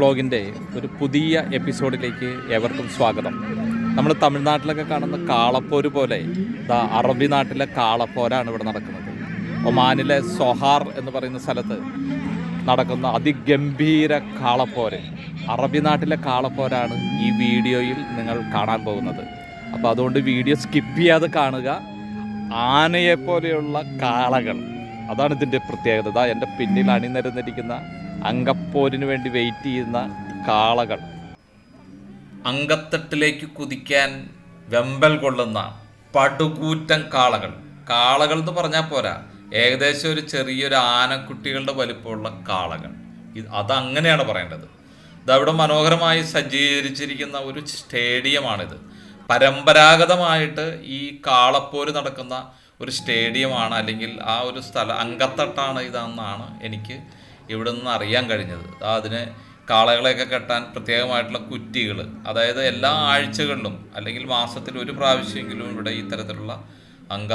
വ്ളോഗിന്റെ ഒരു പുതിയ എപ്പിസോഡിലേക്ക് ഏവർക്കും സ്വാഗതം. നമ്മൾ തമിഴ്നാട്ടിലൊക്കെ കാണുന്ന കാളപ്പോര് പോലെ ദാ അറബി നാട്ടിലെ കാളപ്പോരാണ് ഇവിടെ നടക്കുന്നത്. ഒമാനിലെ സൊഹാർ എന്ന് പറയുന്ന സ്ഥലത്ത് നടക്കുന്ന അതിഗംഭീര കാളപ്പോര്. അറബി നാട്ടിലെ കാളപ്പോരാണ് ഈ വീഡിയോയിൽ നിങ്ങൾ കാണാൻ പോകുന്നത്. അപ്പോൾ അതുകൊണ്ട് വീഡിയോ സ്കിപ്പ് ചെയ്യാതെ കാണുക. ആനയെപ്പോലെയുള്ള കാളകൾ. അതാണ് ഇതിന്റെ പ്രത്യേകത. എന്റെ പിന്നിൽ അണിനിരന്നിരിക്കുന്ന അങ്കപ്പോരിന് വേണ്ടി വെയിറ്റ് ചെയ്യുന്ന കാളകൾ. അങ്കത്തട്ടിലേക്ക് കുതിക്കാൻ വെമ്പൽ കൊള്ളുന്ന പടുകൂറ്റൻ കാളകൾ. കാളകൾ എന്ന് പറഞ്ഞാൽ പോരാ. ഏകദേശം ഒരു ചെറിയൊരു ആനക്കുട്ടികളുടെ വലിപ്പമുള്ള കാളകൾ. ഇത് അതങ്ങനെയാണ് പറയേണ്ടത്. ഇതവിടെ മനോഹരമായി സജ്ജീകരിച്ചിരിക്കുന്ന ഒരു സ്റ്റേഡിയമാണിത്. പരമ്പരാഗതമായിട്ട് ഈ കാളപ്പോര് നടക്കുന്ന ഒരു സ്റ്റേഡിയമാണ് അല്ലെങ്കിൽ ആ ഒരു സ്ഥലം അങ്കത്തട്ടാണ് ഇതെന്നാണ് എനിക്ക് ഇവിടെ നിന്ന് അറിയാൻ കഴിഞ്ഞത്. അതിന് കാളകളെയൊക്കെ കെട്ടാൻ പ്രത്യേകമായിട്ടുള്ള കുറ്റികൾ അതായത് എല്ലാ ആഴ്ചകളിലും അല്ലെങ്കിൽ മാസത്തിൽ ഒരു പ്രാവശ്യമെങ്കിലും ഇവിടെ ഇത്തരത്തിലുള്ള അംഗ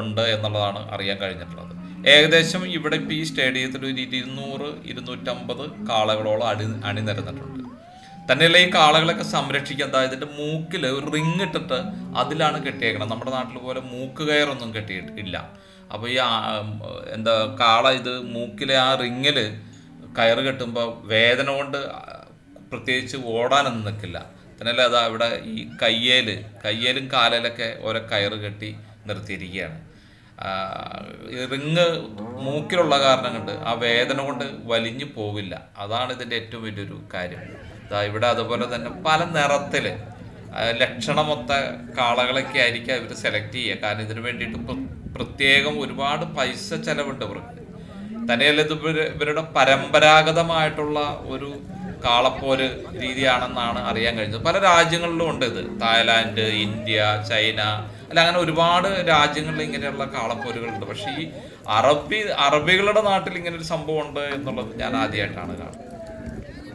ഉണ്ട് എന്നുള്ളതാണ് അറിയാൻ കഴിഞ്ഞിട്ടുള്ളത്. ഏകദേശം ഇവിടെ ഇപ്പോൾ ഈ സ്റ്റേഡിയത്തിൽ ഒരു ഇരുന്നൂറ് ഇരുന്നൂറ്റമ്പത് കാളകളോളം അണി അണിനിരന്നിട്ടുണ്ട്. തന്നെയല്ല ഈ കാളകളൊക്കെ സംരക്ഷിക്കാൻ ഇതിന്റെ മൂക്കിൽ ഒരു റിങ് ഇട്ടിട്ട് അതിലാണ് കെട്ടിയേക്കണം നമ്മുടെ നാട്ടിൽ പോലെ മൂക്ക് കയറൊന്നും കെട്ടിയിട്ട് ഇല്ല അപ്പോൾ ഈ എന്താ കാള ഇത് മൂക്കിലെ ആ റിങ്ങിൽ കയറ് കെട്ടുമ്പോൾ വേദന കൊണ്ട് പ്രത്യേകിച്ച് ഓടാനൊന്നും നിൽക്കില്ല തന്നെയല്ല അതാ ഇവിടെ ഈ കയ്യേൽ കയ്യേലും കാലയിലൊക്കെ ഓരോ കയറ് കെട്ടി നിർത്തിയിരിക്കുകയാണ് റിങ് മൂക്കിലുള്ള കാരണം കൊണ്ട് ആ വേദന കൊണ്ട് വലിഞ്ഞു പോവില്ല. അതാണ് ഇതിന്റെ ഏറ്റവും വലിയൊരു കാര്യം. അതാ ഇവിടെ അതുപോലെ തന്നെ പല നിറത്തിൽ ആ, ലക്ഷണമൊത്ത കാളകളൊക്കെ ആയിരിക്കും ഇവർ സെലക്ട് ചെയ്യുക. കാരണം ഇതിനു വേണ്ടിയിട്ട് പ്രത്യേകം ഒരുപാട് പൈസ ചെലവുണ്ട് ഇവർക്ക്. തന്നെയല്ല ഇത് ഇവരുടെ പരമ്പരാഗതമായിട്ടുള്ള ഒരു കാളപ്പോര് രീതിയാണെന്നാണ് അറിയാൻ കഴിഞ്ഞത്. പല രാജ്യങ്ങളിലും ഉണ്ട് ഇത്. തായ്ലാൻഡ് ഇന്ത്യ ചൈന അല്ല അങ്ങനെ ഒരുപാട് രാജ്യങ്ങളിൽ ഇങ്ങനെയുള്ള കാളപ്പോരുകളുണ്ട്. പക്ഷേ ഈ അറബി അറബികളുടെ നാട്ടിൽ ഇങ്ങനെ ഒരു സംഭവം ഉണ്ട് എന്നുള്ളത് ഞാൻ ആദ്യമായിട്ടാണ് കാണുന്നത്.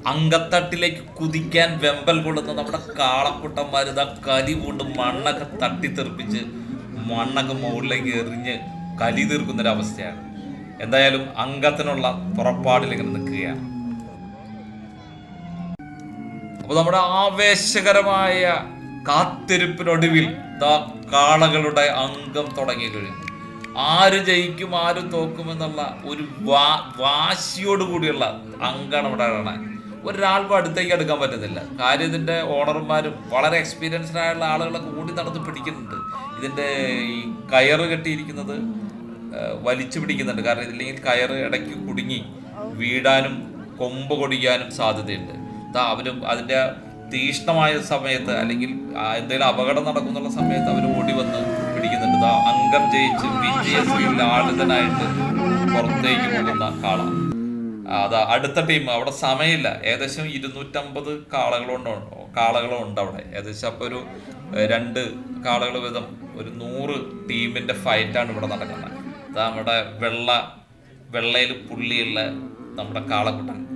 അങ്കത്തട്ടിലേക്ക് കുതിക്കാൻ വെമ്പൽ കൊള്ളുന്ന നമ്മുടെ കാളക്കുട്ടന്മാർ ഇതാ കലി കൊണ്ട് മണ്ണൊക്കെ തട്ടിത്തെറിപ്പിച്ച് മണ്ണൊക്കെ മുകളിലേക്ക് എറിഞ്ഞ് കലി തീർക്കുന്നൊരവസ്ഥയാണ്. എന്തായാലും അംഗത്തിനുള്ള പുറപ്പാടിൽ ഇങ്ങനെ നിൽക്കുകയാണ്. അപ്പൊ നമ്മുടെ ആവേശകരമായ കാത്തിരിപ്പിനൊടുവിൽ കാളകളുടെ അംഗം തുടങ്ങി കഴിഞ്ഞു. ആര് ജയിക്കും ആര് തോക്കുമെന്നുള്ള ഒരു വാ വാശിയോടുകൂടിയുള്ള അങ്കാണ് ഇവിടെ കാണാൻ ഒരാൾക്കും അടുത്തേക്ക് എടുക്കാൻ പറ്റുന്നില്ല. കാര്യം ഇതിന്റെ ഓണർമാരും വളരെ എക്സ്പീരിയൻസ്ഡ് ആയുള്ള ആളുകളൊക്കെ കൂടി നടന്ന് പിടിക്കുന്നുണ്ട്. ഇതിന്റെ ഈ കയറ് കെട്ടിയിരിക്കുന്നത് വലിച്ചു പിടിക്കുന്നുണ്ട്. കാരണം ഇതില്ലെങ്കിൽ കയറ് ഇടയ്ക്ക് കുടുങ്ങി വീടാനും കൊമ്പ് കൊടിക്കാനും സാധ്യതയുണ്ട്. അവരും അതിന്റെ തീഷ്ണമായ സമയത്ത് അല്ലെങ്കിൽ എന്തെങ്കിലും അപകടം നടക്കുന്നുള്ള സമയത്ത് അവർ ഓടി വന്ന് പിടിക്കുന്നുണ്ട്. അംഗം ജയിച്ച് വിജയശ്രീ ലാളിതനായിട്ട് പുറത്തേക്ക് പോകുന്ന കാള. ആ, അതാ അടുത്ത ടീം അവിടെ സമയമില്ല. ഏകദേശം ഇരുന്നൂറ്റമ്പത് കാളകളുണ്ട് കാളകളും ഉണ്ട് അവിടെ. ഏകദേശം അപ്പോൾ ഒരു രണ്ട് കാളകൾ വീതം ഒരു നൂറ് ടീമിന്റെ ഫൈറ്റാണ് ഇവിടെ നടക്കുന്നത്. അതാ നമ്മുടെ വെള്ള വെള്ളയിൽ പുള്ളിയുള്ള നമ്മുടെ കാളക്കുട്ടൻ.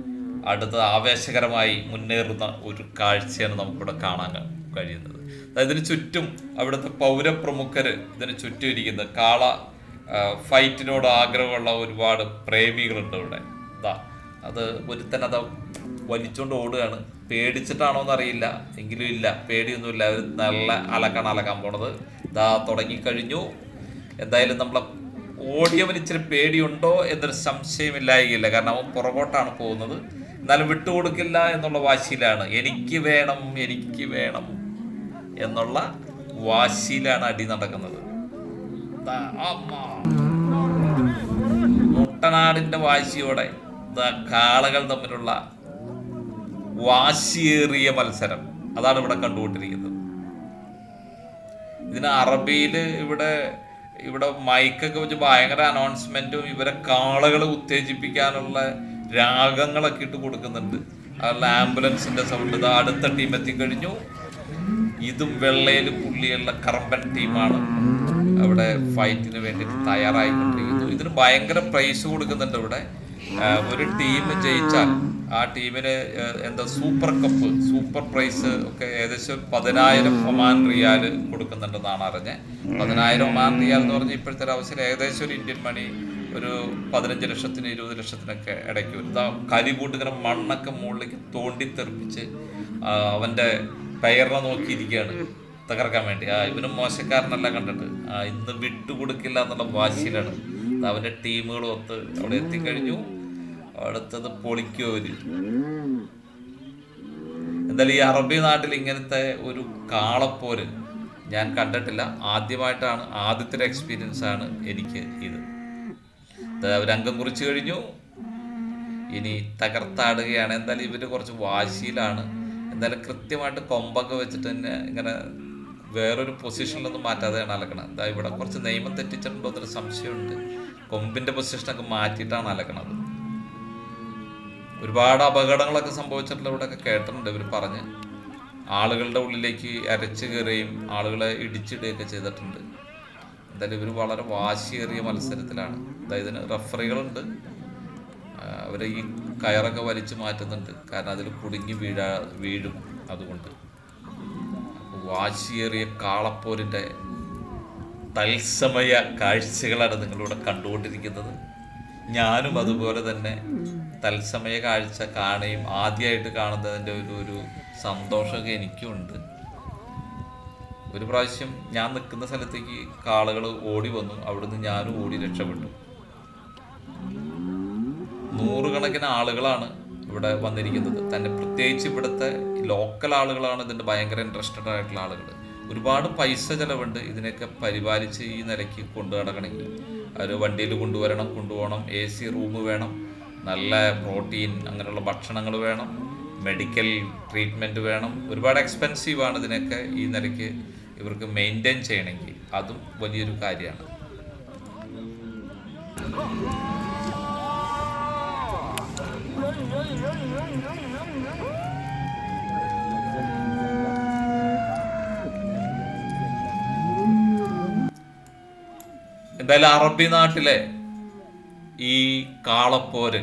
അടുത്ത ആവേശകരമായി മുന്നേറുന്ന ഒരു കാഴ്ചയാണ് നമുക്കിവിടെ കാണാൻ കഴിയുന്നത്. ഇതിന് ചുറ്റും അവിടുത്തെ പൗരപ്രമുഖർ ഇതിന് ചുറ്റും ഇരിക്കുന്നത് കാള ഫൈറ്റിനോട് ആഗ്രഹമുള്ള ഒരുപാട് പ്രേമികളുണ്ട് ഇവിടെ. ഇതാ അത് ഒരുത്തൻ അത് വലിച്ചോണ്ട് ഓടുകയാണ്. പേടിച്ചിട്ടാണോ എന്നറിയില്ല എങ്കിലും ഇല്ല പേടിയൊന്നുമില്ല. അവർ നല്ല അലക്കാണ് അലക്കാൻ പോണത്. ഇതാ തുടങ്ങിക്കഴിഞ്ഞു. എന്തായാലും നമ്മളെ ഓടിയവന് ഇച്ചിരി പേടിയുണ്ടോ എന്നൊരു സംശയമില്ലായിരിക്കില്ല. കാരണം അവൻ പുറകോട്ടാണ് പോകുന്നത്. എന്നാലും വിട്ടുകൊടുക്കില്ല എന്നുള്ള വാശിയിലാണ്. എനിക്ക് വേണം എനിക്ക് വേണം എന്നുള്ള വാശിയിലാണ് അടി നടക്കുന്നത്. ദാ. മുട്ടനാടിന്റെ വാശിയോടെ ദാ കാളകൾ തമ്മിലുള്ള വാശിയേറിയ മത്സരം. അതാണ് ഇവിടെ കണ്ടുകൊണ്ടിരിക്കുന്നത്. ഇതിന് അറബിയിൽ ഇവിടെ ഇവിടെ മൈക്കൊക്കെ വെച്ച് ഭയങ്കര അനൗൺസ്മെന്റും ഇവരെ കാളകളെ ഉത്തേജിപ്പിക്കാനുള്ള രാഗങ്ങളൊക്കെ ഇട്ട് കൊടുക്കുന്നുണ്ട്. അതുപോലെ ആംബുലൻസിന്റെ സൗണ്ട് ഇത് അടുത്ത ടീം എത്തിക്കഴിഞ്ഞു. ഇതും വെള്ളയിലും പുള്ളിയുള്ള കറമ്പൻ ടീമാണ് അവിടെ ഫൈറ്റിന് വേണ്ടി തയ്യാറായിക്കൊണ്ടിരിക്കുന്നു. ഇതിന് ഭയങ്കര പ്രൈസ് കൊടുക്കുന്നുണ്ട് ഇവിടെ. ഒരു ടീം ജയിച്ചാൽ ആ. ടീമിന് എന്താ സൂപ്പർ കപ്പ് സൂപ്പർ പ്രൈസ് ഒക്കെ ഏകദേശം പതിനായിരം ഒമാൻ റിയാൽ കൊടുക്കുന്നുണ്ടെന്നാണ് അറിഞ്ഞത് പതിനായിരം ഒമാൻ റിയാൽ എന്ന് പറഞ്ഞ ഇപ്പോഴത്തെ അവസ്ഥയിൽ അവസരം ഏകദേശം ഒരു ഇന്ത്യൻ മണി ഒരു പതിനഞ്ച് ലക്ഷത്തിന് ഇരുപത് ലക്ഷത്തിനൊക്കെ ഇടയ്ക്ക് വരും. കരികൂട്ട് ഇങ്ങനെ മണ്ണൊക്കെ മുകളിലേക്ക് തോണ്ടി തെറിപ്പിച്ച് അവന്റെ അവന്റെ പെയറിനെ നോക്കിയിരിക്കുകയാണ് തകർക്കാൻ വേണ്ടി. ആ ഇവനും മോശക്കാരനല്ല കണ്ടിട്ട്. ആ ഇന്ന് വിട്ടുകൊടുക്കില്ല എന്നുള്ള വാശിയിലാണ്. അവന്റെ അവന്റെ ടീമുകൾ ഒത്ത് അവിടെ എത്തിക്കഴിഞ്ഞു. അടുത്തത് പൊളിക്കോ അവർ എന്തായാലും ഈ അറബി നാട്ടിൽ ഇങ്ങനത്തെ ഒരു കാളപ്പോര് ഞാൻ കണ്ടിട്ടില്ല. ആദ്യമായിട്ടാണ് ആദ്യത്തെ ഒരു എക്സ്പീരിയൻസ് ആണ് എനിക്ക് ഇത്. രംഗം അവരംഗം കുറിച്ച് കഴിഞ്ഞു. ഇനി തകർത്താടുകയാണ്. എന്തായാലും ഇവർ കുറച്ച് വാശിയിലാണ്. എന്തായാലും കൃത്യമായിട്ട് കൊമ്പൊക്കെ വെച്ചിട്ട് തന്നെ ഇങ്ങനെ വേറൊരു പൊസിഷനിലൊന്നും മാറ്റാതെയാണ് അലക്കണം എന്താ ഇവിടെ കുറച്ച് നിയമം തെറ്റിച്ചിട്ടുണ്ടോ എന്നൊരു സംശയമുണ്ട്. കൊമ്പിന്റെ പൊസിഷനൊക്കെ മാറ്റിയിട്ടാണ് അലക്കണത്. ഒരുപാട് അപകടങ്ങളൊക്കെ സംഭവിച്ചിട്ടുള്ള ഇവിടെയൊക്കെ കേട്ടിട്ടുണ്ട്. ഇവർ പറഞ്ഞ് ആളുകളുടെ ഉള്ളിലേക്ക് അരച്ചു കയറുകയും ആളുകളെ ഇടിച്ചിടുകയൊക്കെ ചെയ്തിട്ടുണ്ട്. എന്തായാലും ഇവർ വളരെ വാശിയേറിയ മത്സരത്തിലാണ്. അതായത് ഇതിന് റഫറികളുണ്ട്. അവരെ ഈ കയറൊക്കെ വലിച്ചു മാറ്റുന്നുണ്ട്. കാരണം അതിൽ കുടുങ്ങി വീഴാ വീഴും അതുകൊണ്ട്. വാശിയേറിയ കാളപ്പോരിന്റെ തത്സമയ കാഴ്ചകളാണ് നിങ്ങളിവിടെ കണ്ടുകൊണ്ടിരിക്കുന്നത്. ഞാനും അതുപോലെ തന്നെ തത്സമയ കാഴ്ച കാണുകയും ആദ്യമായിട്ട് കാണുന്നതിന്റെ ഒരു ഒരു സന്തോഷമൊക്കെ എനിക്കുണ്ട്. ഒരു പ്രാവശ്യം ഞാൻ നിൽക്കുന്ന സ്ഥലത്തേക്ക് കാളകൾ ഓടി വന്നു. അവിടുന്ന് ഞാനും ഓടി രക്ഷപ്പെട്ടു. നൂറുകണക്കിന് ആളുകളാണ് ഇവിടെ വന്നിരിക്കുന്നത്. തന്നെ പ്രത്യേകിച്ച് ഇവിടുത്തെ ലോക്കൽ ആളുകളാണ് ഇതിന്റെ ഭയങ്കര ഇൻട്രസ്റ്റഡ് ആയിട്ടുള്ള ആളുകൾ. ഒരുപാട് പൈസ ചിലവുണ്ട് ഇതിനൊക്കെ പരിപാലിച്ച് ഈ നിലയ്ക്ക് കൊണ്ടു നടക്കണമെങ്കിൽ അവർ വണ്ടിയിൽ കൊണ്ടുവരണം കൊണ്ടുപോകണം എ സി റൂം വേണം. നല്ല പ്രോട്ടീൻ അങ്ങനെയുള്ള ഭക്ഷണങ്ങൾ വേണം. മെഡിക്കൽ ട്രീറ്റ്മെന്റ് വേണം. ഒരുപാട് എക്സ്പെൻസീവ് ആണ് ഇതിനൊക്കെ ഈ നിലയ്ക്ക് ഇവർക്ക് മെയിന്റെയിൻ ചെയ്യണമെങ്കിൽ. അതും വലിയൊരു കാര്യമാണ്. എന്തായാലും അറബി നാട്ടിലെ ഈ കാളപ്പോര്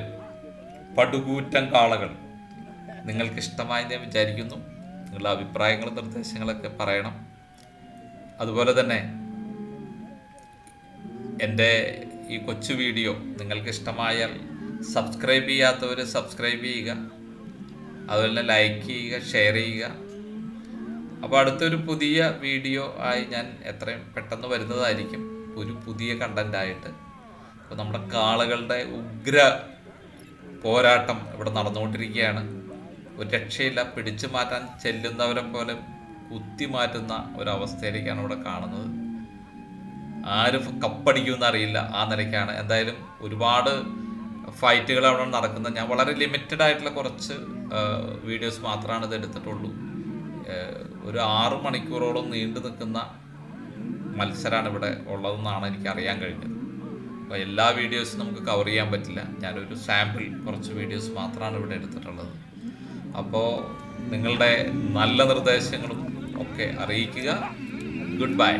പടുകൂറ്റം കാളകൾ. നിങ്ങൾക്ക് ഇഷ്ടമായി ഞാൻ വിചാരിക്കുന്നു. നിങ്ങളുടെ അഭിപ്രായങ്ങളും നിർദ്ദേശങ്ങളൊക്കെ പറയണം. അതുപോലെ തന്നെ എന്റെ ഈ കൊച്ചു വീഡിയോ നിങ്ങൾക്ക് ഇഷ്ടമായാൽ സബ്സ്ക്രൈബ് ചെയ്യാത്തവർ സബ്സ്ക്രൈബ് ചെയ്യുക. അതുപോലെ ലൈക്ക് ചെയ്യുക ഷെയർ ചെയ്യുക. അപ്പോൾ അടുത്തൊരു പുതിയ വീഡിയോ ആയി ഞാൻ എത്രയും പെട്ടെന്ന് വരുന്നതായിരിക്കും. ഒരു പുതിയ കണ്ടന്റ് ആയിട്ട് അപ്പോൾ നമ്മുടെ കാളകളുടെ ഉഗ്ര പോരാട്ടം ഇവിടെ നടന്നുകൊണ്ടിരിക്കുകയാണ്. ഒരു രക്ഷയില്ല പിടിച്ചു മാറ്റാൻ ചെല്ലുന്നവരെ പോലെ കുത്തി മാറ്റുന്ന ഒരവസ്ഥയിലേക്കാണ് ഇവിടെ കാണുന്നത്. ആര് കപ്പടിക്കുമെന്ന് അറിയില്ല ആ നിലയ്ക്കാണ്. എന്തായാലും ഒരുപാട് ഫൈറ്റുകൾ അവിടെ നടക്കുന്നത്. ഞാൻ വളരെ ലിമിറ്റഡ് ആയിട്ടുള്ള കുറച്ച് വീഡിയോസ് മാത്രമാണ് ഇത് എടുത്തിട്ടുള്ളൂ. ഒരു ആറ് മണിക്കൂറോളം നീണ്ടു നിൽക്കുന്ന മത്സരമാണ് ഇവിടെ ഉള്ളതെന്നാണ് എനിക്ക് അറിയാൻ കഴിഞ്ഞത്. അപ്പോൾ എല്ലാ വീഡിയോസും നമുക്ക് കവർ ചെയ്യാൻ പറ്റില്ല. ഞാനൊരു സാമ്പിൾ കുറച്ച് വീഡിയോസ് മാത്രമാണ് ഇവിടെ എടുത്തിട്ടുള്ളത്. അപ്പോൾ നിങ്ങളുടെ നല്ല നിർദ്ദേശങ്ങളും ഒക്കെ അറിയിക്കുക. Good bye